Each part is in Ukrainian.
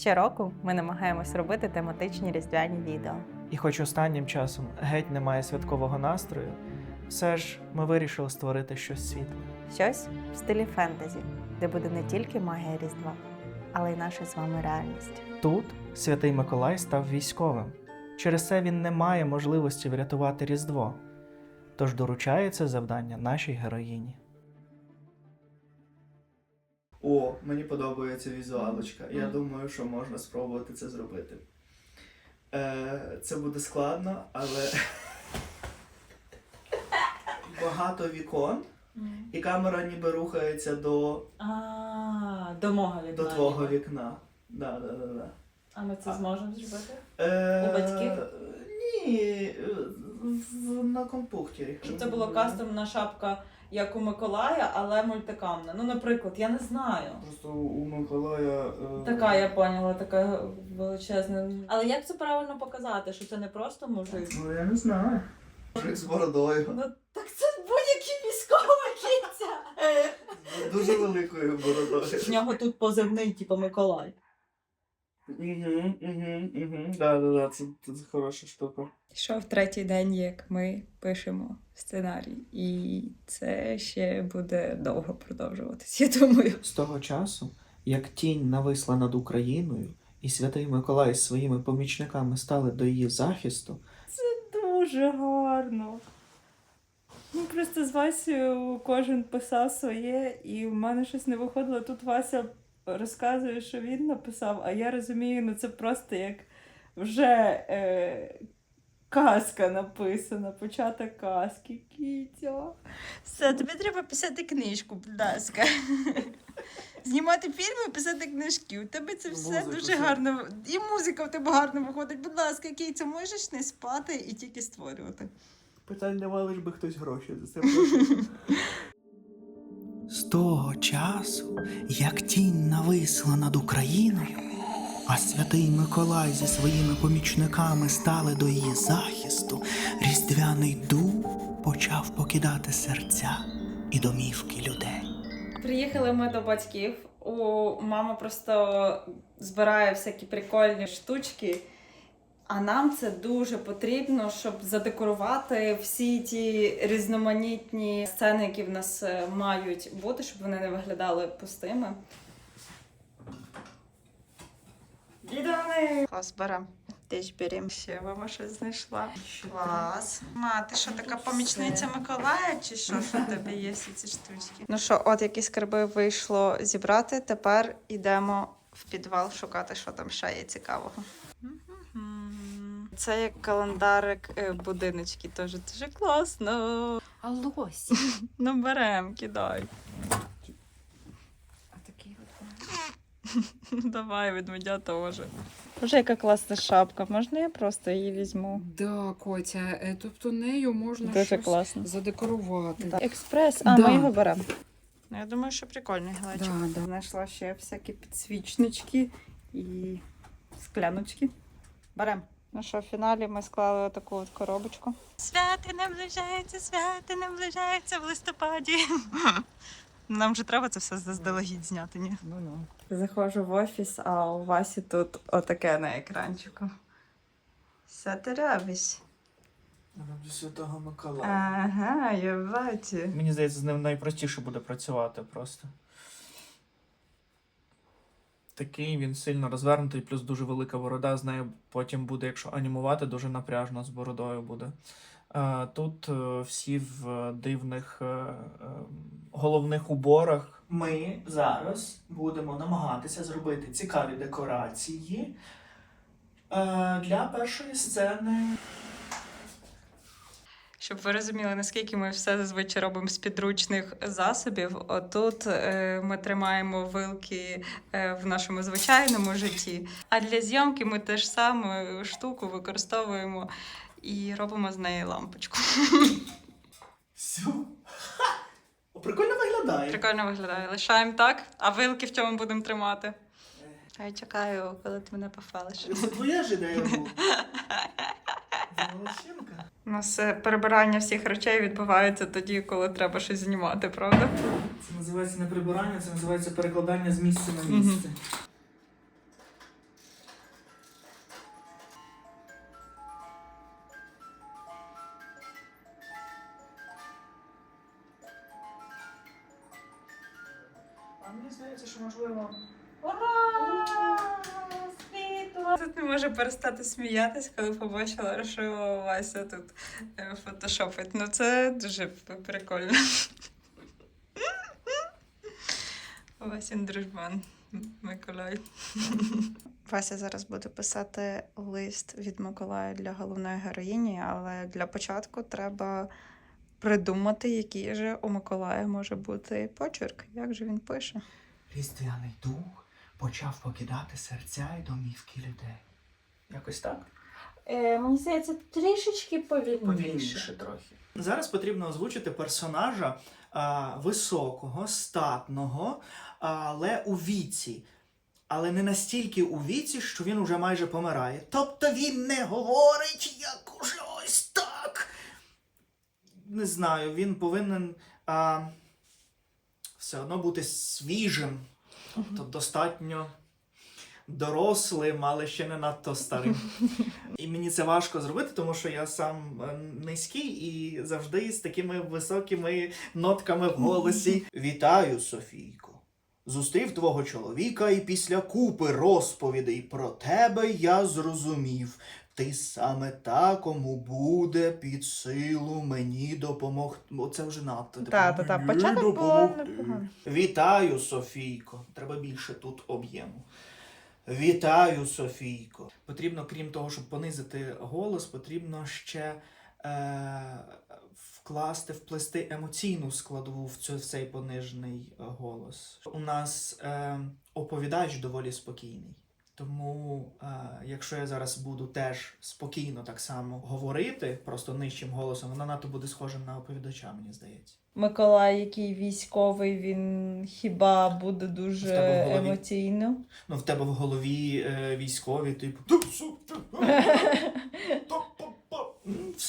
Щороку ми намагаємось робити тематичні різдвяні відео. І хоч останнім часом геть немає святкового настрою, все ж ми вирішили створити щось світле. Щось в стилі фентезі, де буде не тільки магія Різдва, але й наша з вами реальність. Тут святий Миколай став військовим. Через це він не має можливості врятувати Різдво. Тож доручає це завдання нашій героїні. О, мені подобається візуалочка. Я думаю, що можна спробувати це зробити. Е, це буде складно, але багато вікон, і камера ніби рухається до, А, до мого вікна. до твого вікна. Да, да, да, да. А ми це зможемо зробити? Е, У батьків? Ні, е, в, на компухтері. Щоб це була кастомна шапка, як у Миколая, але мультикамна. Ну, наприклад, я не знаю. Просто у Миколая. е, Така я поняла, така величезна. Але як це правильно показати, що це не просто мужик? Ну я не знаю. Мужик з бородою. Ну так це будь-який військова кінця. Дуже великою бородою. В нього тут позивний, типу Миколай. Угу, угу, угу. Да, да, да, це, це хороша штука. Йшов третій день, як ми пишемо сценарій, і це ще буде довго продовжуватись, я думаю. З того часу, як тінь нависла над Україною, і святий Миколай з своїми помічниками стали до її захисту, Це Дуже гарно. Ну, просто з Васею кожен писав своє, і в мене щось не виходило. Тут Вася розказує, що він написав, а я розумію, ну це просто як вже е, казка написана, початок казки. Кітя. Все, тобі треба писати книжку, будь ласка. Знімати фільми, писати книжки. У тебе це все Музику дуже ще. гарно. І музика в тебе гарно виходить. Будь ласка, Кіця, можеш не спати і тільки створювати. Питань нема, лиш би хтось гроші за це З того часу, як тінь нависла над Україною, а святий Миколай зі своїми помічниками стали до її захисту, різдвяний дух почав покидати серця і домівки людей. Приїхали ми до батьків. У мама просто збирає всякі прикольні штучки. А нам це дуже потрібно, щоб задекорувати всі ті різноманітні сцени, які в нас е, мають бути, щоб вони не виглядали пустими. Дідони! Клас, берем. Теж берем. Ще мама щось знайшла. Клас. Ма, ти що, така помічниця Миколая, чи що? Що в тебе є всі ці штучки? Ну що, от які скарби вийшло зібрати. Тепер йдемо в підвал шукати, що там ще є цікавого. Це як календарик е, будиночки, теж дуже класно. А лось. Ну берем, кидай. А такий от. Давай, ведмедя теж. Боже, яка класна шапка. Можна я просто її візьму? Да, Котя, е, тобто нею можна Дуже щось класно. задекорувати. Так. Експрес, а Да. ми його беремо. Ну, я думаю, що прикольний глечик. Да, да. Знайшла ще всякі підсвічнички і скляночки. Берем. Ну що, в фіналі ми склали таку от коробочку. Святи наближається, святи наближається в листопаді. Нам же треба це все заздалегідь зняти, ні? Ну ну. Заходжу в офіс, а у Васі тут отаке на екранчику. Що ти робиш? Ради святого Миколая. Ага, я бачу. Мені здається, з ним найпростіше буде працювати просто. Такий він сильно розвернутий, плюс дуже велика борода. З нею потім буде, якщо анімувати, дуже напряжно з бородою буде. Е, Тут е, всі в дивних е, головних уборах. Ми зараз будемо намагатися зробити цікаві декорації для першої сцени. Щоб ви розуміли, наскільки ми все зазвичай робимо з підручних засобів. Отут е, ми тримаємо вилки е, в нашому звичайному житті. А для зйомки ми теж саму штуку використовуємо і робимо з неї лампочку. Всю. О, Прикольно виглядає. Прикольно виглядає. Лишаємо так, а вилки в чому будемо тримати. А Я чекаю, коли ти мене пофалиш. Це твоя ж ідея була. Волосинка. У нас е, перебирання всіх речей відбувається тоді, коли треба щось знімати, правда? Це називається не прибирання, це називається перекладання з місця на місце. Угу. А мені здається, що можливо. Тут не може перестати сміятись, коли побачила, що Вася тут е, фотошопить. Ну це дуже прикольно. Васін дружбан. Миколай. Вася зараз буде писати лист від Миколая для головної героїні, але для початку треба придумати, який же у Миколая може бути почерк. Як же він пише? Різдвяний дух почав покидати серця і домівки людей. Якось так? Е, мені здається, трішечки Повільніше трохи. Зараз потрібно озвучити персонажа а, високого, статного, але у віці. Але не настільки у віці, що він уже майже помирає. Тобто він не говорить як уже ось так. Не знаю, він повинен а, все одно бути свіжим. Тобто достатньо дорослим, але ще не надто старим. І мені це важко зробити, тому що я сам е, низький і завжди з такими високими нотками в голосі. Вітаю, Софійко. Зустрів твого чоловіка, і після купи розповідей про тебе я зрозумів. Ти саме та, кому буде під силу мені допомогти. Оце вже надто. типу, Та-та-та, «Мені початок було непогано. Вітаю, Софійко. Треба більше тут об'єму. Вітаю, Софійко. Потрібно, крім того, щоб понизити голос, потрібно ще е, вкласти, вплести емоційну складову в, цю, в цей понижений е, голос. У нас е, оповідач доволі спокійний. Тому, е, якщо я зараз буду теж спокійно так само говорити, просто нижчим голосом, воно надто буде схожим на оповідача, мені здається. Миколай, який військовий, він хіба буде дуже голові. емоційно? Ну, в тебе в голові е, військові, типу.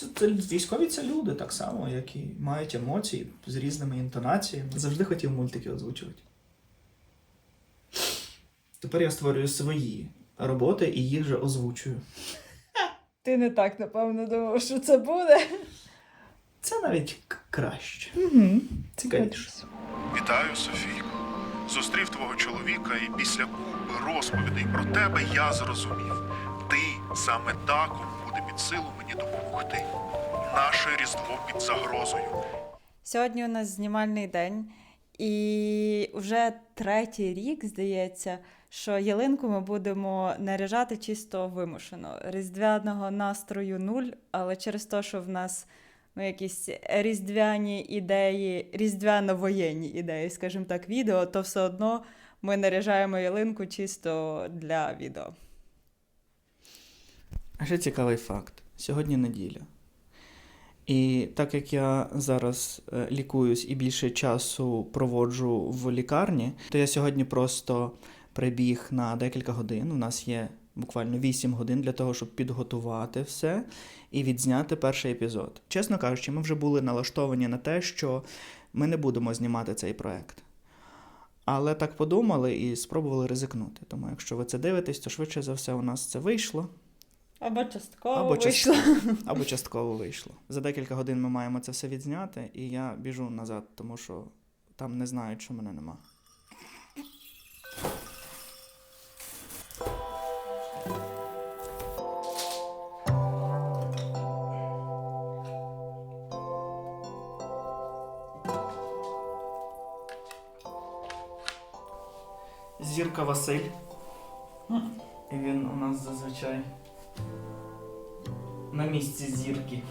Це, це, військові це люди так само, які мають емоції з різними інтонаціями. Завжди хотів мультики озвучувати. Тепер я створюю свої роботи і їх же озвучую. Ти не так, напевно, думав, що це буде. Це навіть к- краще. Угу. Цікавіше. Вітаю, Софійко. Зустрів твого чоловіка, і після купи розповідей про тебе я зрозумів. Ти саме та, кому буде під силу мені допомогти. Наше різдво під загрозою. Сьогодні у нас знімальний день, і вже третій рік, здається, що ялинку ми будемо наряжати чисто вимушено. Різдвяного настрою нуль, але через те, що в нас ну, якісь різдвяні ідеї, різдвяно-воєнні ідеї, скажімо так, відео, то все одно ми наряжаємо ялинку чисто для відео. А ще цікавий факт. Сьогодні неділя. І так як я зараз е, лікуюсь і більше часу проводжу в лікарні, то я сьогодні просто прибіг на декілька годин. У нас є буквально 8 годин для того, щоб підготувати все і відзняти перший епізод. Чесно кажучи, ми вже були налаштовані на те, що ми не будемо знімати цей проект. Але так подумали і спробували ризикнути. Тому, якщо ви це дивитесь, то швидше за все у нас це вийшло. Або частково Або вийшло. частково, або частково вийшло. За декілька годин ми маємо це все відзняти, і я біжу назад, тому що там не знають, що мене нема. Зірка Василь. І він у нас зазвичай на місці зірки.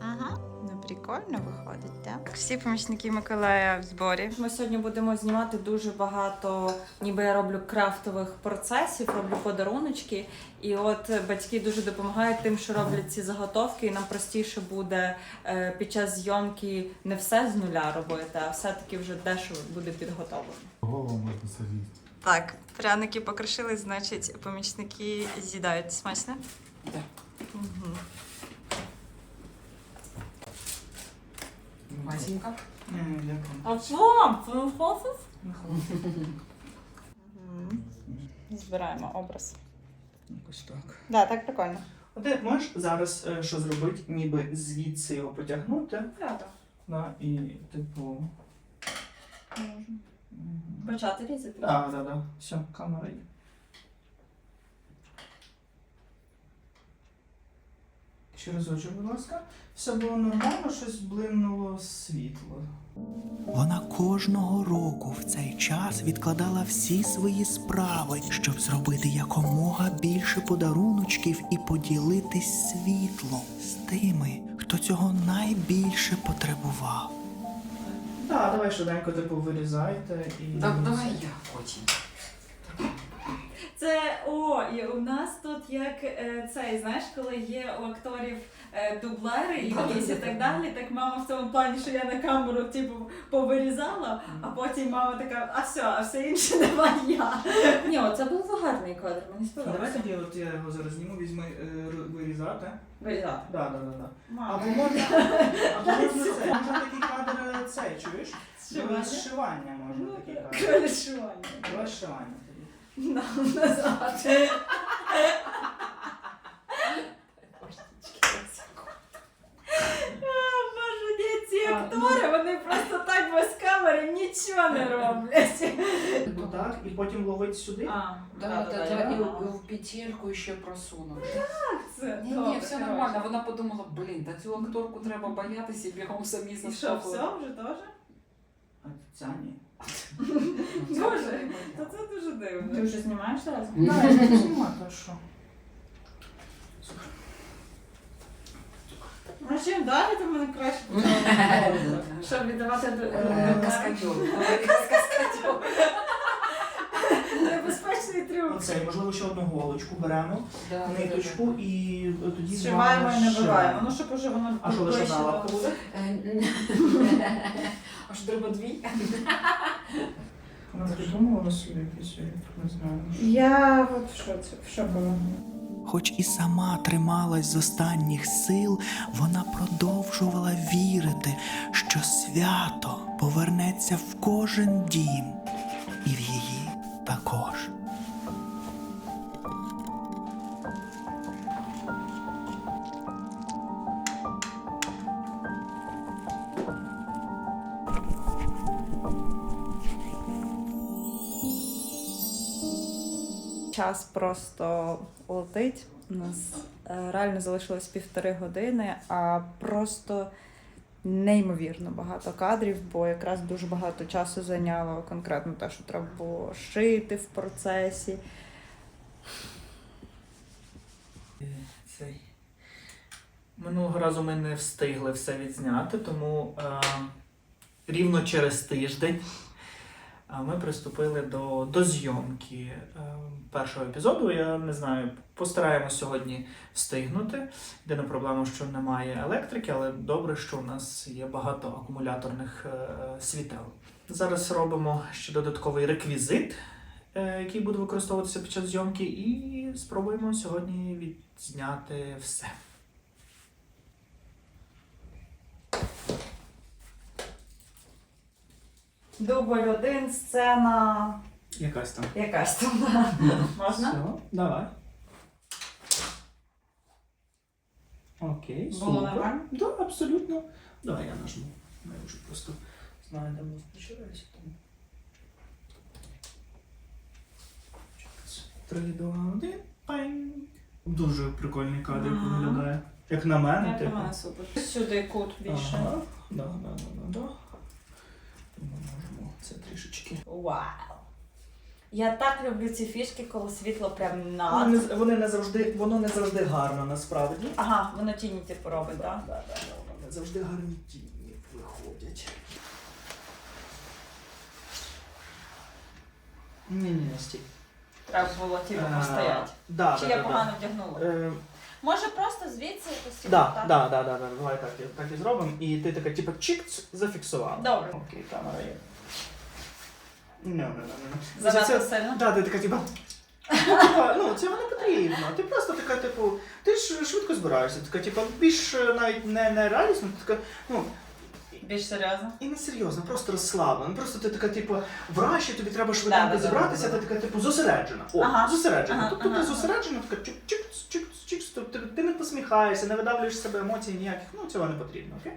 Ага, ну прикольно виходить, так? Всі помічники Миколая в зборі. Ми сьогодні будемо знімати дуже багато, ніби я роблю крафтових процесів, роблю подаруночки. І от батьки дуже допомагають тим, що роблять ці заготовки, і нам простіше буде е, під час зйомки не все з нуля робити, а все-таки вже дещо буде підготовлено. Голову можна садити. Так, пряники покришили, значить, помічники з'їдають смачно? Так. Угу. Васенька. А що? Ти не хочеш? Збираємо образ. Якось так. Да, так прикольно. А ти можеш зараз е, що зробити, ніби звідси його потягнути, Так, да, і типу. можу. Почати різати? А, да, да. Все, камера є. Ще разочок, будь ласка. Все було нормально, щось блимнуло світло. Вона кожного року в цей час відкладала всі свої справи, щоб зробити якомога більше подаруночків і поділитись світлом з тими, хто цього найбільше потребував. Так, давай швиденько типу вирізайте і. Так, Давай я потім. Це о, і у нас тут як е, цей, знаєш, коли є у акторів дублери і якісь і так далі, так мама в цьому плані, що я на камеру типу повирізала, а потім мама така, а все, а все інше давай я. Ні, це був гарний кадр, мені Давай тоді от я його зараз зніму, візьми е, вирізати. Вирізати. Да, да, да, да. Мама. Або можна, або можна це, можна такий кадр е, цей, чуєш? Зшивання? Зшивання можна Ну, такий кадр. Кришування. Давай зшивання тоді. Нам назад. А, Боже, ні, ці актори, вони просто так без камери нічого не роблять. Отак, і потім ловить сюди. А, Да, да, да, і в- в петельку ще просунув. Це Ні, ні, добре, все нормально. Вона подумала, блін, та цю акторку треба боятися і бігом самі І що, все вже теж? А ця ні. Боже, та це дуже дивно. Ти вже знімаєш зараз? Да, я не знімаю, то що. Ну чим далі, то мене краще Щоб віддавати до- Е, Каскадьор. Каскадьор. небезпечний трюк. Оцей, можливо, ще одну голочку беремо, ниточку і тоді Зшиваємо і набиваємо. Ну, щоб уже воно А що лише на до- лапку буде? Е, А що треба дві? Вона придумала собі якісь, не знаю. Я от в шоці, в шоку. Хоч і сама трималась з останніх сил, вона продовжувала вірити, що свято повернеться в кожен дім, і в її також. Час просто летить. У нас е, реально залишилось півтори години, а просто неймовірно багато кадрів, бо якраз дуже багато часу зайняло конкретно те, що треба було шити в процесі. Цей. Минулого разу ми не встигли все відзняти, тому е, рівно через тиждень е, ми приступили до, до зйомки е, першого епізоду. Я не знаю, постараємось сьогодні встигнути. Єдина проблема, що немає електрики, але добре, що у нас є багато акумуляторних е, світел. Зараз робимо ще додатковий реквізит, е, який буде використовуватися під час зйомки, і спробуємо сьогодні відзняти все. Дубль один, сцена Якась там. якась там. да. Можна? Все, давай. Окей, Було супер. нормально? Да, абсолютно. Давай я нажму. Я вже просто знаю, де ми. Тому... Три, два, один. Пайн. Дуже прикольний кадр Ага. виглядає. Як на мене, Як типу. на мене супер. Сюди кут більше. Ага. Да, да, да, да, да. Трішечки. Вау. Я так люблю ці фішки, коли світло прям Вони не, вони не завжди, воно не завжди гарно насправді. Ага, воно тіні типу робить, так? да, да, да, вони завжди гарні тіні виходять. Ні, ні, стій. Треба було типу Е, постояти. Да, Чи да, я да, погано да. вдягнула? Е, Може просто звідси якось Да, так? да, да, да, да, давай так, і- так і зробимо. І ти така, типу, чик, зафіксувала. Добре. Окей, камера є. Ну, ну, ну, ну. Занадто Це- сильно? Да, ти така, типу. типа, Ну, цього не потрібно. Ти просто така, типу, ти ж швидко збираєшся. Така, типу, більш е, навіть не, не реалісно, ти така, ну, Більш серйозно? І не серйозно, просто розслаблено. Просто ти така, типу, в раші, тобі треба швиденько Да, да, зібратися, да, да. ти така, типу, зосереджена. О, Ага, зосереджена. ага, тобто ага, ти ага. зосереджена, така чик чик чик тобто ти не усміхаєшся, не видавлюєш себе емоцій ніяких. Ну цього не потрібно, окей?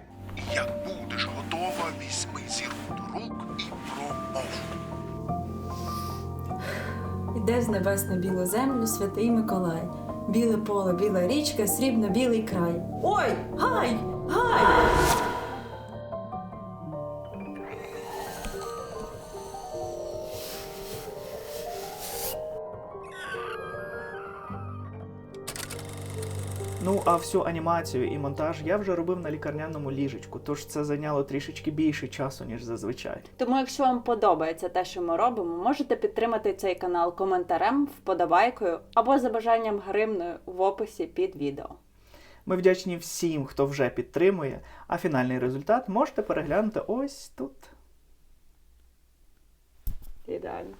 Як будеш готова, візьми зірку до рук і промов. Іде з небес на білу землю святий Миколай. Біле поле, біла річка, срібно білий край. Ой, гай! Гай! Ну, а всю анімацію і монтаж я вже робив на лікарняному ліжечку, тож це зайняло трішечки більше часу, ніж зазвичай. Тому, якщо вам подобається те, що ми робимо, можете підтримати цей канал коментарем, вподобайкою або за бажанням гримною в описі під відео. Ми вдячні всім, хто вже підтримує, а фінальний результат можете переглянути ось тут. Ідеально.